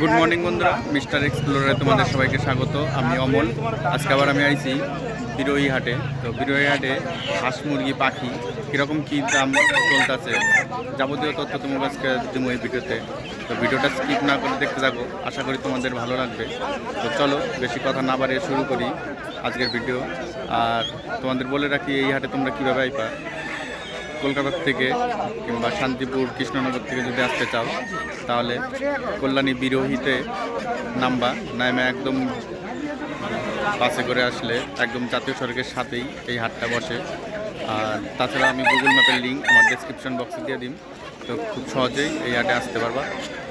Good morning বন্ধুরা। Mister এক্সপ্লোরে তোমাদের সবাইকে স্বাগত। আমি অমল। আজকে আবার আমি আইছি বিরোহী হাটে। তো বিরোহী হাটে হাঁস, মুরগি, পাখি কীরকম কী দাম চলতেছে যাবতীয় তথ্য তোমার আজকে দেবো এই ভিডিওতে। তো ভিডিওটা স্কিপ না করে দেখতে থাকো। আশা করি তোমাদের ভালো লাগবে। তো চলো, বেশি কথা না বাড়িয়ে শুরু করি আজকের ভিডিও। আর তোমাদের বলে রাখি, এই হাটে তোমরা কীভাবে আইপা কলকাতার থেকে কিংবা শান্তিপুর কৃষ্ণনগর থেকে যদি আসতে চাও তাহলে কল্যাণী বিরোহীতে নাম্বা নামে একদম বাসে করে আসলে একদম জাতীয় সড়কের সাথেই এই হাটটা বসে। আর তাছাড়া আমি গুগল ম্যাপের লিঙ্ক আমার ডেসক্রিপশন বক্সে দিয়ে দিন তো খুব সহজেই এই হাটে আসতে পারবা।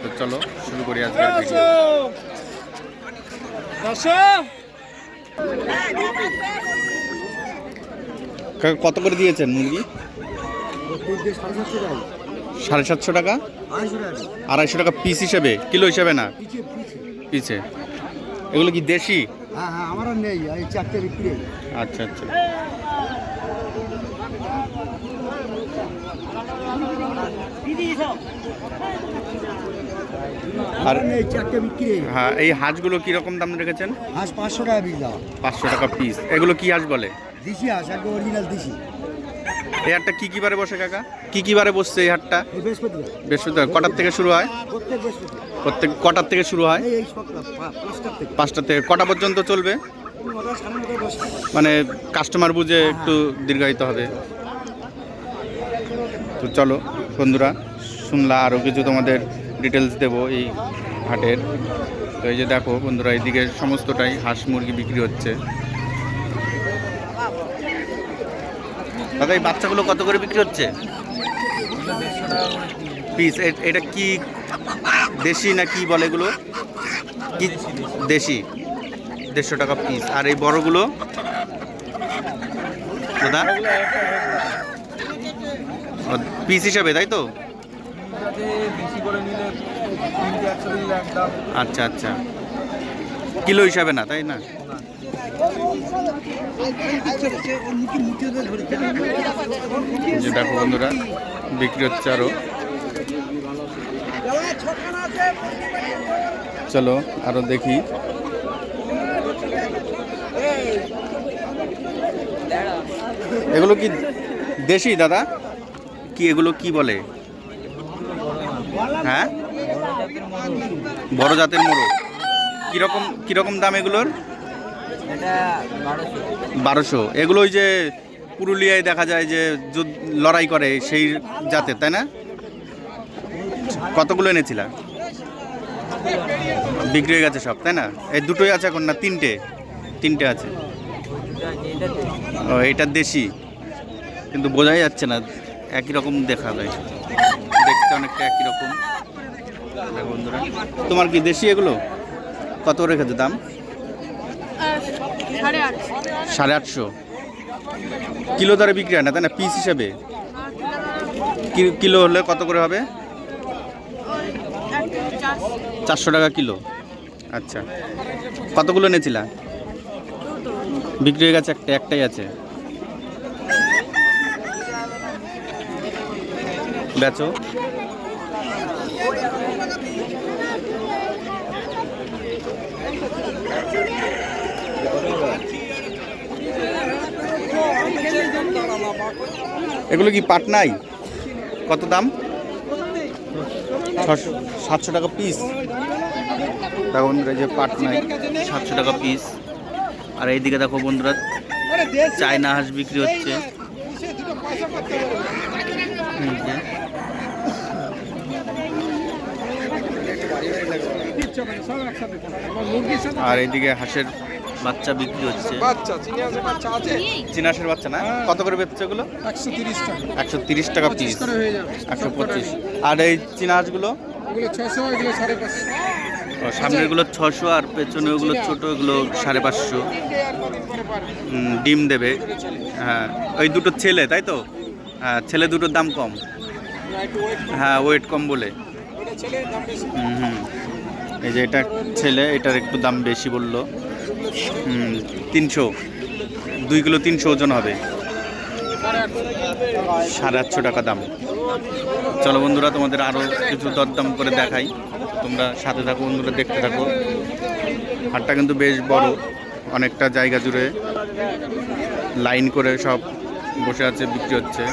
তো চলো শুরু করি কাকা, কত করে দিয়েছেন মুরগি? সাড়ে সাতশো টাকা। আড়াইশো টাকা। পিস হিসেবে? কিলো হিসেবে না? পিছে এগুলো কি দেশি? হ্যাঁ হ্যাঁ আমার নেই চারটে বিক্রি। আচ্ছা আচ্ছা। আর হ্যাঁ এই হাঁসগুলো কীরকম দাম রেখেছেন? হাঁস পাঁচশো টাকা দাও পাঁচশো টাকা পিস। এগুলো কি হাঁস বলে? দিশি হাঁস একদম অরিজিনাল দিশি। এই হাটটা কি কি বারে বসে কাকা? কি কি বারে বসছে এই হাটটা? বৃহস্পতিবার। কটার থেকে শুরু হয়? প্রত্যেক কটার থেকে শুরু হয়? পাঁচটা থেকে। কটা পর্যন্ত চলবে? মানে কাস্টমার বুঝে একটু দীর্ঘায়িত হবে। তো চলো বন্ধুরা শুনলা আরও কিছু তোমাদের ডিটেলস দেবো এই হাটের। তো এই যে দেখো বন্ধুরা এইদিকে সমস্তটাই হাঁস মুরগি বিক্রি হচ্ছে। দাদা এই বাচ্চাগুলো কত করে বিক্রি হচ্ছে? পিস এটা কি দেশি না কি বলে এগুলো? কি দেশি? দেড়শো টাকা পিস আর এই বড়গুলো? দাদা? পিস হিসাবে, তাই তো? আচ্ছা আচ্ছা। কিলো হিসাবে না, তাই না? যে দেখো বন্ধুরা বিক্রি হচ্ছে আরও চলো আরও দেখি। এগুলো কি দেশি দাদা? কি এগুলো কি বলে? হ্যাঁ? বড় জাতের মোরগ। কীরকম কীরকম দাম এগুলোর? বারোশো। এগুলো ওই যে পুরুলিয়ায় দেখা যায় যে লড়াই করে সেই জাতের তাই না? কতগুলো এনেছিলা? বিক্রি হয়ে গেছে সব, তাই না? এই দুটোই আছে এখন না তিনটে? তিনটে আছে। ও, এটা দেশি। কিন্তু বোঝাই যাচ্ছে না, একই রকম দেখা যায়। দেখতে অনেকটা একই রকম। বন্ধুরা, তোমার কি দেশি এগুলো? কত রেখেছে দাম? সাড়ে আটশো। কিলো দরে বিক্রি হয় না, তাই না? পিস হিসেবে। কিলো হলে কত করে হবে? চারশো টাকা কিলো। আচ্ছা। কতগুলো এনেছিলা? বিক্রি হয়ে গেছে একটা, একটাই আছে। বেচো। এগুলো কি পাটনাই? কত দাম? সাতশো টাকা পিস দেখো বন্ধুরা এই যে পাটনাই সাতশো টাকা পিস আর এইদিকে দেখো বন্ধুরা চায়না হাঁস বিক্রি হচ্ছে। আর এইদিকে হাঁসের বাচ্চা বিক্রি হচ্ছে। বাচ্চা চিনি আছে বাচ্চা আছে। চিনাসের বাচ্চা না? কত করে বেচছে ওগুলো একশো তিরিশ টাকা। একশো তিরিশ টাকা পঁচিশ পিস করে হয়ে যাবে একশো পঁচিশ। আর এই চীনা হাঁসগুলো এগুলো ছশো এগুলো সাড়ে পাঁচশো। ও, সামনেরগুলো ছশো আর পেছনে ওগুলো ছোট ওগুলো সাড়ে পাঁচশো। উম, ডিম দেবে। হ্যাঁ ওই দুটো ছেলে তাই তো? হ্যাঁ ছেলে দুটোর দাম কম। হ্যাঁ ওয়েট কম বলে। হুম হুম। এই যে এটা ছেলে এটার একটু দাম বেশি বলল। তিনশো। দুই কিলো তিনশো ওজন হবে। সাড়ে আটশো টাকা দাম। চলো বন্ধুরা, তোমাদের আরও কিছু দরদাম করে দেখাই। তোমরা সাথে থাকো, বন্ধুরা, দেখতে থাকো। হাটটা কিন্তু বেশ বড়, অনেকটা জায়গা জুড়ে লাইন করে সব বসে আছে, বিক্রি হচ্ছে।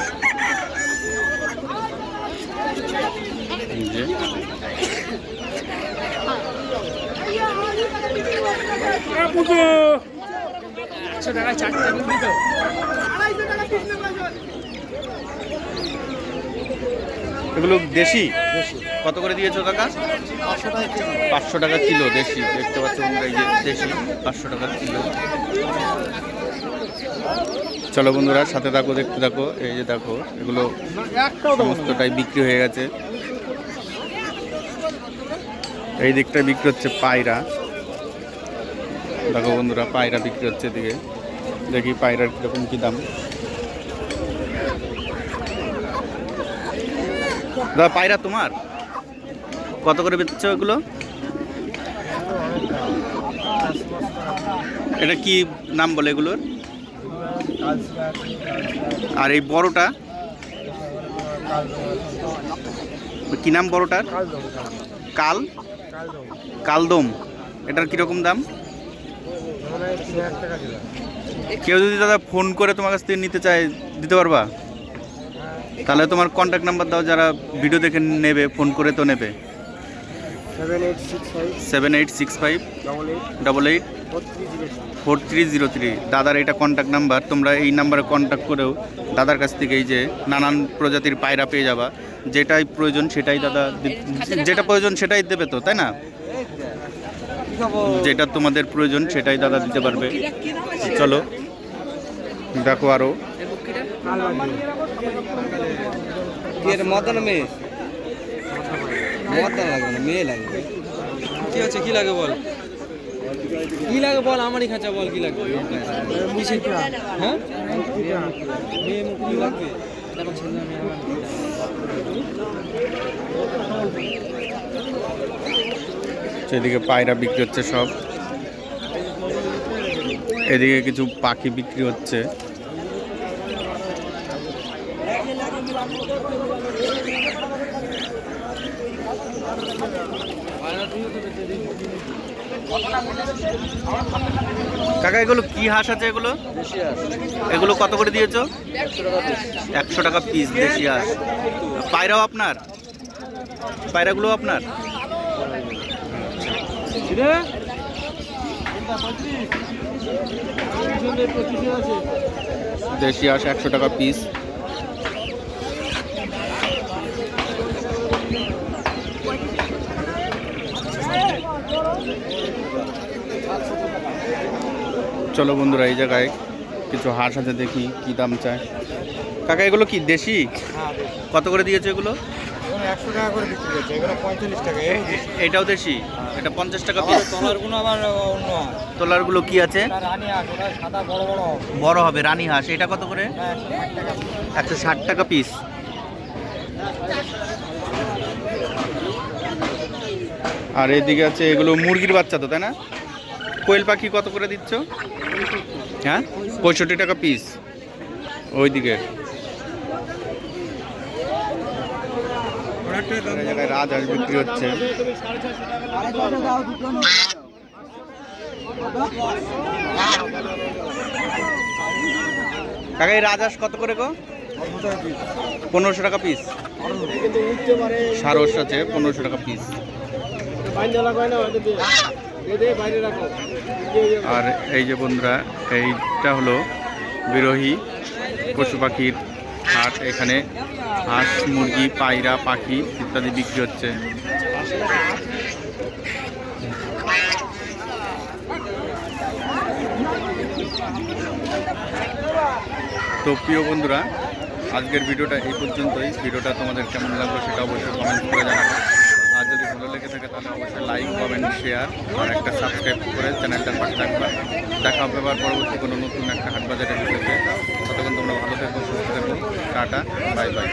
এগুলো দেশি? কত করে দিয়েছ কাকা? পাঁচশো টাকা কিলো দেশি, দেখতে পাচ্ছ দেশি, পাঁচশো টাকা কিলো। চলো বন্ধুরা, সাথে থাকো, দেখতে থাকো, এই যে দেখো, এগুলো সমস্তটাই বিক্রি হয়ে গেছে। এই দিকটায় বিক্রি হচ্ছে পায়রা। দেখো বন্ধুরা পায়রা বিক্রি হচ্ছে এদিকে। দেখি পায়রার কীরকম কি দাম। দাদা পায়রা তোমার? কত করে বেচছো এগুলো? এটা কি নাম বলে এগুলোর? আর এই বড়টা? কি নাম বড়টার? কাল? কালদম। এটার কীরকম দাম? কেউ যদি দাদা ফোন করে তোমার কাছ থেকে নিতে চায় দিতে পারবা? তাহলে তোমার কন্ট্যাক্ট নাম্বার দাও যারা ভিডিও দেখে নেবে ফোন করে তো নেবে। Seven eight six five seven eight six five double eight four three zero three দাদার এটা কন্ট্যাক্ট নাম্বার তোমরা এই নাম্বারে কন্ট্যাক্ট করেও দাদার কাছ থেকে এই যে নানান প্রজাতির পায়রা পেয়ে যাবা। যেটাই প্রয়োজন সেটাই দাদা যেটা প্রয়োজন সেটাই দেবে তো তাই না? যেটা তোমাদের প্রয়োজন সেটাই দাদা দিতে পারবে। চলো দেখো মদন মেয়ে। মদন লাগবে না মেয়ে লাগবে। কি কি লাগে বল? কি লাগে বল আমারই খাঁচা বল কি লাগবে? হ্যাঁ? মেয়ে মুখ কি লাগবে? ছেলে আমার সেদিকে পায়রা বিক্রি হচ্ছে সব। এদিকে কিছু পাখি বিক্রি হচ্ছে। কাকা, এগুলো কি হাঁস আছে এগুলো? এগুলো কত করে দিয়েছ? একশো টাকা পিস দেশি হাঁস। পায়রাও আপনার? পায়রাগুলো আপনার? দেশি হাঁস একশো টাকা পিস চলো বন্ধুরা এই জায়গায় কিছু হাঁস আছে দেখি কি দাম চায়। কাকা এগুলো কি দেশি। কত করে দিয়েছে এগুলো? একশো টাকা করে বিক্রি করছে এগুলো পঁয়তাল্লিশ টাকা এটাও দেশি? এটা পঞ্চাশ টাকা পিস তলারগুলো আবার অন্য তোলারগুলো কি আছে? রানী আস ওটা সাদা বড় বড় বড় হবে রানী হাঁস। এটা কত করে? একশো ষাট টাকা পিস আর এদিকে আছে এগুলো মুরগির বাচ্চা তো তাই না? কোয়েল পাখি কত করে দিচ্ছ? হ্যাঁ? পঁয়ষট্টি টাকা পিস ওইদিকে। জায়গায় রাজহাঁস বিক্রি হচ্ছে। কাকা, এই রাজহাঁস কত করে গো? পনেরোশো টাকা পিস সারস আছে, পনেরোশো টাকা পিস আর এই যে বন্ধুরা, এইটা হলো বিরোহী পশু পাখির হাট এখানে, হাঁস, মুরগি, পায়রা, পাখি ইত্যাদি বিক্রি হচ্ছে। তো প্রিয় বন্ধুরা, আজকের ভিডিওটা এই পর্যন্তই। ভিডিওটা তোমাদের কেমন লাগল সেটা অবশ্যই কমেন্ট করে জানাবে। আর যদি ভালো লেগে থাকে তাহলে অবশ্যই লাইক কমেন্ট শেয়ার আর একটা সাবস্ক্রাইব করে চ্যানেলটার পাশে থাকবা। দেখা হবে আবার পরবর্তী কোনো নতুন একটা হাট বাজারের ভিডিওতে। ততক্ষণ তোমরা ভালো থাকো সুস্থ থাকো টাটা বাই বাই।